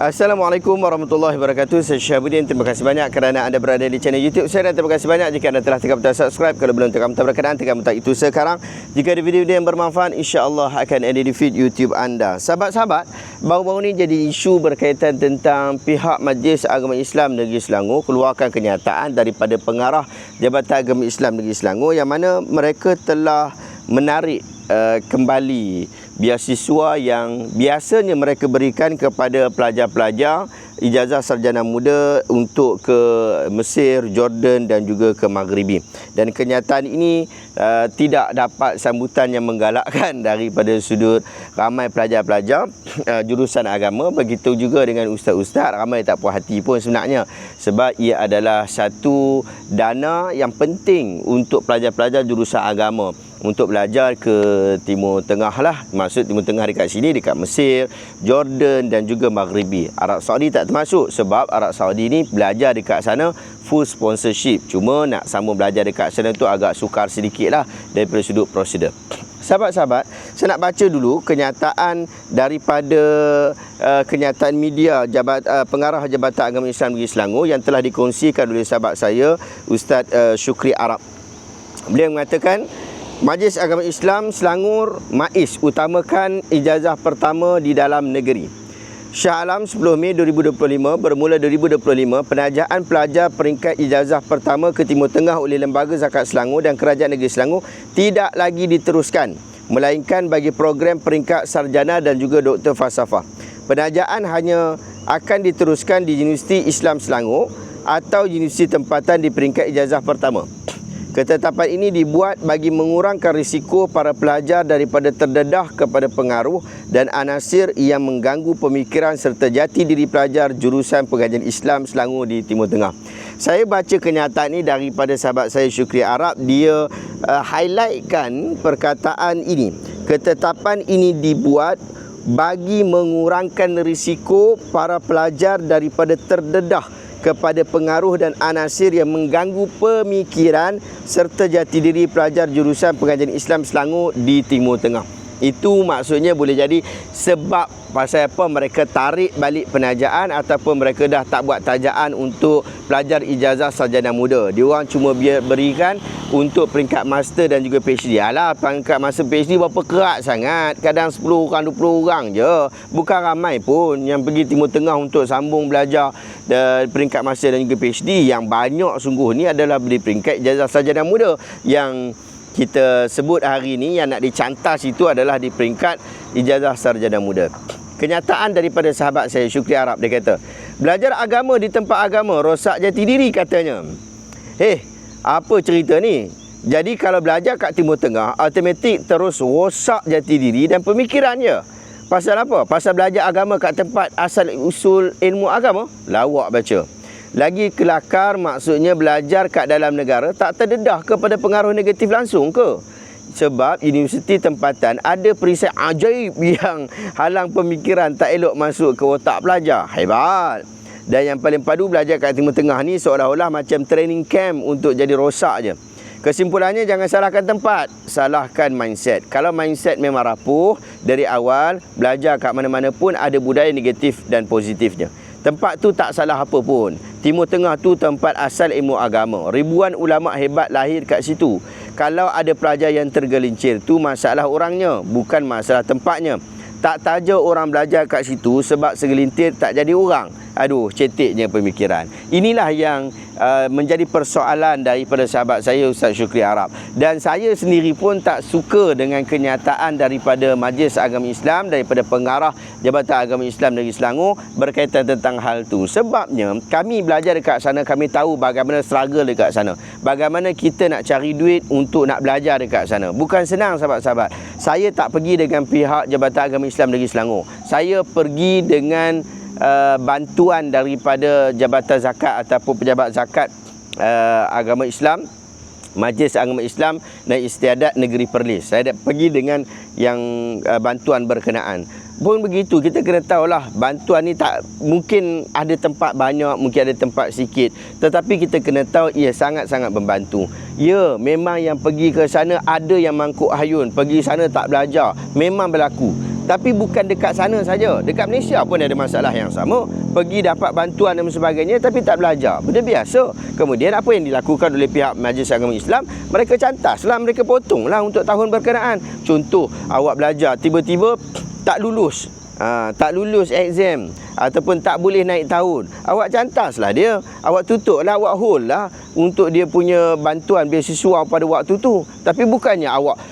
Assalamualaikum warahmatullahi wabarakatuh. Saya Syahabudin Terima kasih banyak kerana anda berada di channel YouTube saya Dan terima kasih banyak jika anda telah tekan butang subscribe. Kalau belum tekan butang berkenaan Tekan butang itu sekarang. Jika ada video-video yang bermanfaat InsyaAllah akan ada di feed YouTube anda. Sahabat-sahabat Baru-baru ni jadi isu berkaitan tentang Pihak Majlis Agama Islam Negeri Selangor Keluarkan kenyataan daripada pengarah Jabatan Agama Islam Negeri Selangor Yang mana mereka telah menarik uh, kembali beasiswa yang biasanya mereka berikan kepada pelajar-pelajar ijazah sarjana muda untuk ke Mesir, Jordan dan juga ke Maghribi. Dan kenyataan ini uh, tidak dapat sambutan yang menggalakkan daripada sudut ramai pelajar-pelajar uh, jurusan agama. Begitu juga dengan ustaz-ustaz, ramai tak puas hati pun sebenarnya. Sebab ia adalah satu dana yang penting untuk pelajar-pelajar jurusan agama untuk belajar ke Timur Tengah lah. Maksud Timur Tengah dekat sini dekat Mesir Jordan dan juga Maghribi. Arab Saudi tak termasuk sebab Arab Saudi ni belajar dekat sana full sponsorship. Cuma nak sambung belajar dekat sana tu agak sukar sedikit lah daripada sudut prosedur. Sahabat-sahabat, saya nak baca dulu kenyataan daripada uh, kenyataan media jabat, uh, pengarah Jabatan Agama Islam Negeri Selangor yang telah dikongsikan oleh sahabat saya Ustaz uh, Syukri Arab. Beliau mengatakan Majlis Agama Islam Selangor MAIS utamakan ijazah pertama di dalam negeri. Shah Alam 10 Mei 2025 bermula 2025 penajaan pelajar peringkat ijazah pertama ke Timur Tengah oleh Lembaga Zakat Selangor dan Kerajaan Negeri Selangor tidak lagi diteruskan melainkan bagi program peringkat sarjana dan juga doktor falsafah. Penajaan hanya akan diteruskan di Universiti Islam Selangor atau universiti tempatan di peringkat ijazah pertama. Ketetapan ini dibuat bagi mengurangkan risiko para pelajar daripada terdedah kepada pengaruh dan anasir yang mengganggu pemikiran serta jati diri pelajar jurusan pengajian Islam Selangor di Timur Tengah. Saya baca kenyataan ini daripada sahabat saya Syukri Arab. Dia uh, highlightkan perkataan ini. Ketetapan ini dibuat bagi mengurangkan risiko para pelajar daripada terdedah kepada pengaruh dan anasir yang mengganggu pemikiran serta jati diri pelajar jurusan pengajian Islam Selangor di Timur Tengah. Itu maksudnya boleh jadi sebab pasal apa mereka tarik balik penajaan ataupun mereka dah tak buat tajaan untuk pelajar ijazah sarjana muda. Dia orang cuma berikan untuk peringkat master dan juga PhD. Alah peringkat master PhD berapa kerat sangat. Kadang 10 orang 20 orang je. Bukan ramai pun yang pergi Timur Tengah untuk sambung belajar dan peringkat master dan juga PhD. Yang banyak sungguh ni adalah beri peringkat ijazah sarjana muda yang kita sebut hari ini yang nak dicantas itu adalah di peringkat ijazah sarjana muda. Kenyataan daripada sahabat saya Syukri Arab dia kata, belajar agama di tempat agama rosak jati diri katanya. Eh, apa cerita ni? Jadi kalau belajar kat Timur Tengah, automatik terus rosak jati diri dan pemikirannya. Pasal apa? Pasal belajar agama kat tempat asal usul ilmu agama? Lawak baca. Lagi kelakar maksudnya belajar kat dalam negara tak terdedah kepada pengaruh negatif langsung ke? sebab universiti tempatan ada perisai ajaib yang halang pemikiran tak elok masuk ke otak pelajar. Hebat. Dan yang paling padu belajar kat Timur Tengah ni seolah-olah macam training camp untuk jadi rosak je. Kesimpulannya jangan salahkan tempat, salahkan mindset. Kalau mindset memang rapuh dari awal, belajar kat mana-mana pun ada budaya negatif dan positifnya. Tempat tu tak salah apa pun. Timur Tengah tu tempat asal ilmu agama. Ribuan ulama hebat lahir kat situ. Kalau ada pelajar yang tergelincir, tu masalah orangnya, bukan masalah tempatnya. Tak taja orang belajar kat situ sebab segelintir tak jadi orang. Aduh, ceteknya pemikiran. Inilah yang uh, menjadi persoalan daripada sahabat saya Ustaz Syukri Arab. Dan saya sendiri pun tak suka dengan kenyataan daripada Majlis Agama Islam, daripada pengarah Jabatan Agama Islam Negeri Selangor berkaitan tentang hal tu. Sebabnya kami belajar dekat sana, kami tahu bagaimana struggle dekat sana. Bagaimana kita nak cari duit untuk nak belajar dekat sana. Bukan senang sahabat-sahabat. Saya tak pergi dengan pihak Jabatan Agama Islam Negeri Selangor. Saya pergi dengan uh, bantuan daripada Jabatan Zakat ataupun pejabat zakat uh, agama Islam Majlis Agama Islam dan Istiadat Negeri Perlis. Saya dah pergi dengan yang uh, bantuan berkenaan. Pun begitu, kita kena tahulah bantuan ni tak mungkin ada tempat banyak, mungkin ada tempat sikit. Tetapi kita kena tahu ia sangat-sangat membantu. Ya, memang yang pergi ke sana ada yang mangkuk hayun, pergi sana tak belajar. Memang berlaku. Tapi bukan dekat sana saja. Dekat Malaysia pun ada masalah yang sama. Pergi dapat bantuan dan sebagainya tapi tak belajar. Benda biasa. Kemudian apa yang dilakukan oleh pihak Majlis Agama Islam, mereka cantaslah, mereka potonglah untuk tahun berkenaan. Contoh, awak belajar tiba-tiba tak lulus. Ha, tak lulus exam ataupun tak boleh naik tahun. Awak cantaslah dia. Awak tutuplah, awak hold lah untuk dia punya bantuan beasiswa pada waktu tu. Tapi bukannya awak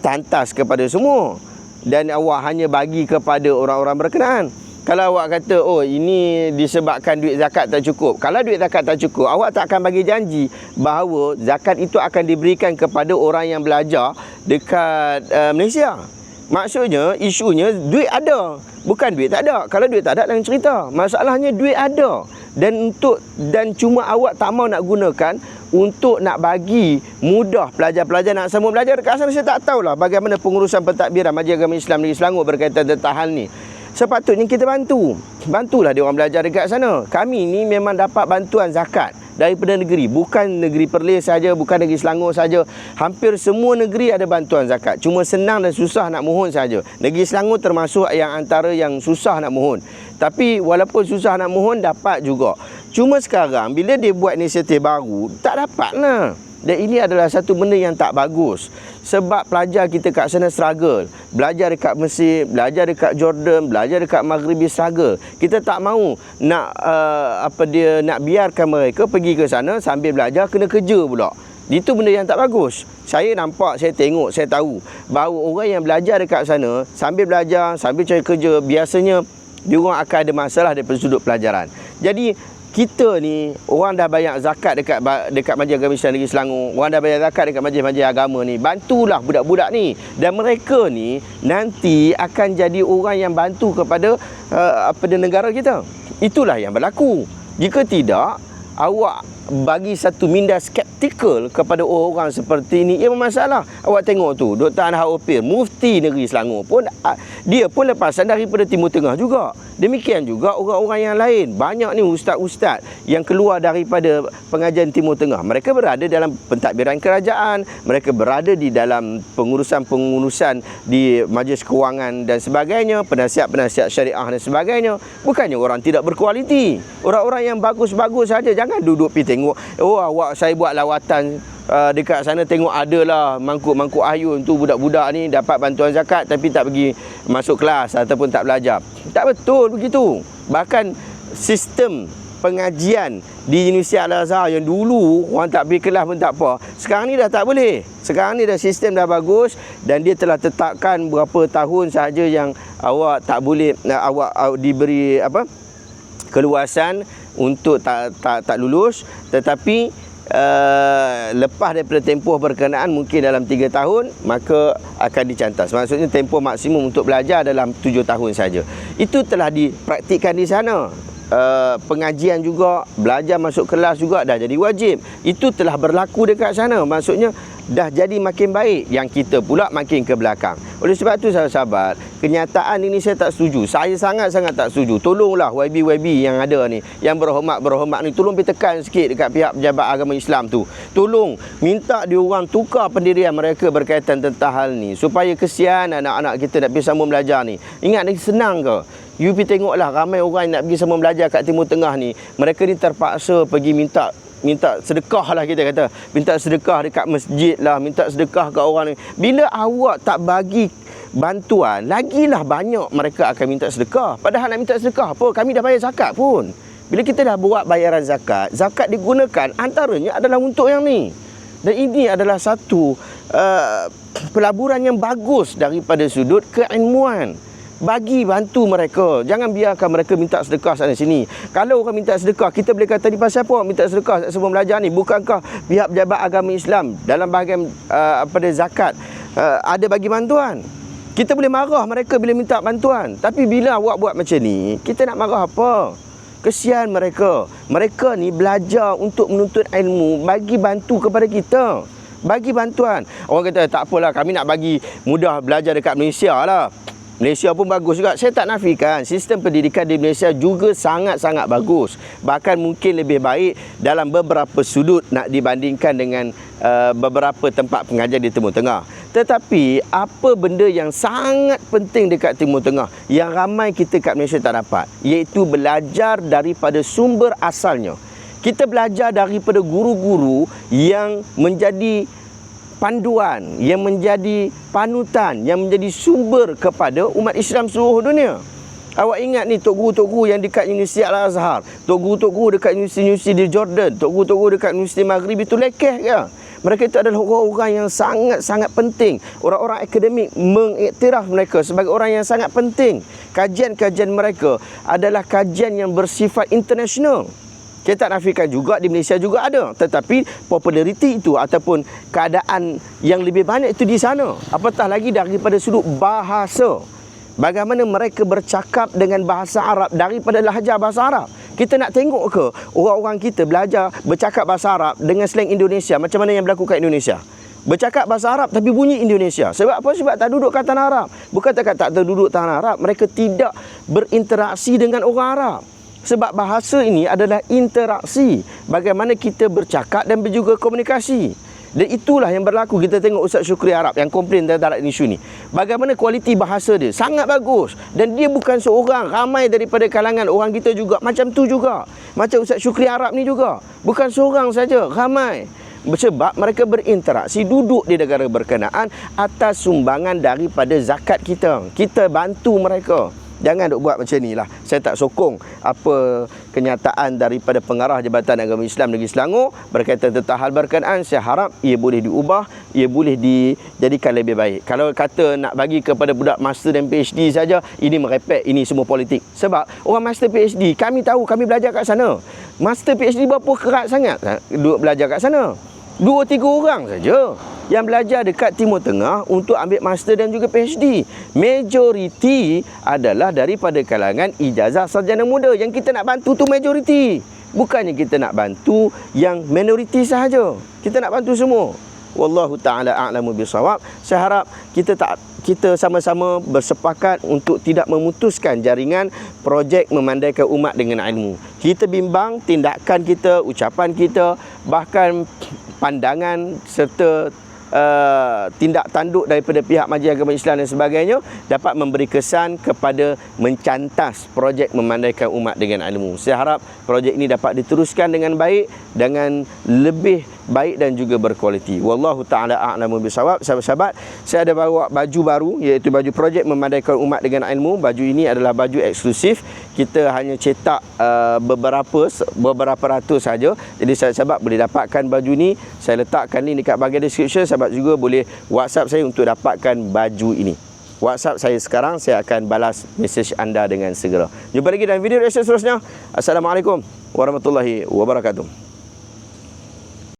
tantas kepada semua dan awak hanya bagi kepada orang-orang berkenaan. Kalau awak kata, oh ini disebabkan duit zakat tak cukup. Kalau duit zakat tak cukup, awak tak akan bagi janji bahawa zakat itu akan diberikan kepada orang yang belajar dekat uh, Malaysia. Maksudnya, isunya duit ada. Bukan duit tak ada. Kalau duit tak ada, lain cerita. Masalahnya duit ada. Dan untuk dan cuma awak tak mau nak gunakan untuk nak bagi mudah pelajar-pelajar nak semua belajar. Dekat sana saya tak tahulah bagaimana pengurusan pentadbiran Majlis Agama Islam Negeri Selangor berkaitan tentang hal ni. Sepatutnya kita bantu. Bantulah dia orang belajar dekat sana. Kami ni memang dapat bantuan zakat daripada negeri. Bukan negeri Perlis saja bukan negeri Selangor saja. Hampir semua negeri ada bantuan zakat. Cuma senang dan susah nak mohon saja. Negeri Selangor termasuk yang antara yang susah nak mohon tapi walaupun susah nak mohon dapat juga. Cuma sekarang bila dia buat inisiatif baru tak dapat lah dan ini adalah satu benda yang tak bagus. Sebab pelajar kita kat sana struggle. Belajar dekat Mesir belajar dekat Jordan belajar dekat Maghribi struggle. Kita tak mahu nak uh, apa dia nak biarkan mereka pergi ke sana sambil belajar kena kerja pula. Itu benda yang tak bagus. Saya nampak, saya tengok, saya tahu. Bahawa orang yang belajar dekat sana sambil belajar, sambil cari kerja, biasanya dia orang akan ada masalah daripada sudut pelajaran. Jadi kita ni orang dah bayar zakat dekat dekat Majlis Agama Islam Negeri Selangor. Orang dah bayar zakat dekat majlis-majlis agama ni. Bantulah budak-budak ni. Dan mereka ni nanti akan jadi orang yang bantu kepada uh, apa negara kita. Itulah yang berlaku. Jika tidak, awak bagi satu minda skeptikal kepada orang seperti ini ia bermasalah. Awak tengok tu Dr. Anha Opir mufti negeri Selangor pun dia pun lepasan daripada Timur Tengah juga. Demikian juga orang-orang yang lain. Banyak ni ustaz-ustaz yang keluar daripada pengajian Timur Tengah. Mereka berada dalam pentadbiran kerajaan mereka berada di dalam pengurusan-pengurusan di majlis kewangan dan sebagainya penasihat-penasihat syariah dan sebagainya. Bukannya orang tidak berkualiti. Orang-orang yang bagus-bagus saja jangan duduk pita tengok oh awak saya buat lawatan uh, dekat sana tengok ada lah mangkuk-mangkuk ayun tu budak-budak ni dapat bantuan zakat tapi tak pergi masuk kelas ataupun tak belajar. Tak betul begitu. Bahkan sistem pengajian di Universiti Al-Azhar yang dulu orang tak pergi kelas pun tak apa sekarang ni dah tak boleh. Sekarang ni dah sistem dah bagus dan dia telah tetapkan berapa tahun sahaja yang awak tak boleh uh, awak uh, diberi apa keluasan untuk tak tak tak lulus tetapi uh, lepas daripada tempoh berkenaan mungkin dalam 3 tahun maka akan dicantas. Maksudnya tempoh maksimum untuk belajar dalam 7 tahun saja. Itu telah dipraktikkan di sana. Uh, pengajian juga belajar masuk kelas juga dah jadi wajib. Itu telah berlaku dekat sana. Maksudnya dah jadi makin baik yang kita pula makin ke belakang. Oleh sebab tu sahabat-sahabat kenyataan ini saya tak setuju. Saya sangat-sangat tak setuju. Tolonglah YB-YB yang ada ni yang berhormat-berhormat ni tolong pergi tekan sikit dekat pihak pejabat agama Islam tu. Tolong minta diorang tukar pendirian mereka berkaitan tentang hal ni supaya kesian anak-anak kita nak pergi sama belajar ni. Ingat ni senang ke? You pergi tengoklah ramai orang yang nak pergi sama belajar kat Timur Tengah ni. Mereka ni terpaksa pergi minta minta sedekah lah kita kata. Minta sedekah dekat masjid lah minta sedekah ke orang ni. Bila awak tak bagi bantuan lagilah banyak mereka akan minta sedekah. Padahal nak minta sedekah apa kami dah bayar zakat pun. Bila kita dah buat bayaran zakat zakat digunakan antaranya adalah untuk yang ni. Dan ini adalah satu uh, pelaburan yang bagus daripada sudut keilmuan bagi bantu mereka. Jangan biarkan mereka minta sedekah sana sini. Kalau orang minta sedekah kita boleh kata di pasal apa? Minta sedekah sebelum belajar ni? Bukankah pihak pejabat agama Islam dalam bahagian uh, apa dia zakat uh, ada bagi bantuan? Kita boleh marah mereka bila minta bantuan. Tapi bila awak buat macam ni kita nak marah apa? Kesian mereka. Mereka ni belajar untuk menuntut ilmu bagi bantu kepada kita. Bagi bantuan. Orang kata tak apalah kami nak bagi mudah belajar dekat Malaysia lah Malaysia pun bagus juga. Saya tak nafikan sistem pendidikan di Malaysia juga sangat-sangat bagus. Bahkan mungkin lebih baik dalam beberapa sudut nak dibandingkan dengan uh, beberapa tempat pengajar di Timur Tengah. Tetapi apa benda yang sangat penting dekat Timur Tengah yang ramai kita kat Malaysia tak dapat iaitu belajar daripada sumber asalnya. Kita belajar daripada guru-guru yang menjadi panduan, yang menjadi panutan, yang menjadi sumber kepada umat Islam seluruh dunia. Awak ingat ni tok guru-tok guru yang dekat Universiti Al-Azhar, tok guru-tok guru dekat universiti-universiti di Jordan, tok guru-tok guru dekat Universiti Maghrib itu lekeh ke? Mereka itu adalah orang-orang yang sangat-sangat penting. Orang-orang akademik mengiktiraf mereka sebagai orang yang sangat penting. Kajian-kajian mereka adalah kajian yang bersifat internasional. Kita tak nafikan juga di Malaysia juga ada. Tetapi populariti itu ataupun keadaan yang lebih banyak itu di sana. Apatah lagi daripada sudut bahasa. Bagaimana mereka bercakap dengan bahasa Arab daripada lahjah bahasa Arab. Kita nak tengok ke orang-orang kita belajar bercakap bahasa Arab dengan slang Indonesia macam mana yang berlaku kat Indonesia? Bercakap bahasa Arab tapi bunyi Indonesia. Sebab apa? Sebab tak duduk kat tanah Arab. Bukan tak tak terduduk tanah Arab, mereka tidak berinteraksi dengan orang Arab. Sebab bahasa ini adalah interaksi. Bagaimana kita bercakap dan juga komunikasi. Dan itulah yang berlaku kita tengok Ustaz Syukri Arab yang komplain tentang isu ni. Bagaimana kualiti bahasa dia sangat bagus dan dia bukan seorang ramai daripada kalangan orang kita juga macam tu juga. Macam Ustaz Syukri Arab ni juga. Bukan seorang saja, ramai. Sebab mereka berinteraksi duduk di negara berkenaan atas sumbangan daripada zakat kita. Kita bantu mereka. Jangan duk buat macam ni lah. Saya tak sokong apa kenyataan daripada pengarah Jabatan Agama Islam Negeri Selangor berkaitan tentang hal berkenaan. Saya harap ia boleh diubah, ia boleh dijadikan lebih baik. Kalau kata nak bagi kepada budak master dan PhD saja, ini merepek, ini semua politik. Sebab orang master PhD, kami tahu, kami belajar kat sana. Master PhD berapa kerat sangat duduk belajar kat sana. Dua, tiga orang saja yang belajar dekat Timur Tengah untuk ambil master dan juga PhD. Majoriti adalah daripada kalangan ijazah sarjana muda. Yang kita nak bantu tu majoriti. Bukannya kita nak bantu yang minoriti sahaja. Kita nak bantu semua. Wallahu taala a'lamu bisawab. Saya harap kita tak kita sama-sama bersepakat untuk tidak memutuskan jaringan projek memandaikan umat dengan ilmu. Kita bimbang tindakan kita, ucapan kita, bahkan pandangan serta uh, tindak tanduk daripada pihak Majlis Agama Islam dan sebagainya dapat memberi kesan kepada mencantas projek memandaikan umat dengan ilmu. Saya harap projek ini dapat diteruskan dengan baik dengan lebih baik dan juga berkualiti. Wallahu taala a'lamu bisawab. Sahabat-sahabat, saya ada bawa baju baru iaitu baju projek memandaikan umat dengan ilmu. Baju ini adalah baju eksklusif. Kita hanya cetak uh, beberapa beberapa ratus saja. Jadi sahabat-sahabat boleh dapatkan baju ini. Saya letakkan link dekat bahagian description. Sahabat juga boleh WhatsApp saya untuk dapatkan baju ini. WhatsApp saya sekarang saya akan balas mesej anda dengan segera. Jumpa lagi dalam video reaction seterusnya. Assalamualaikum warahmatullahi wabarakatuh.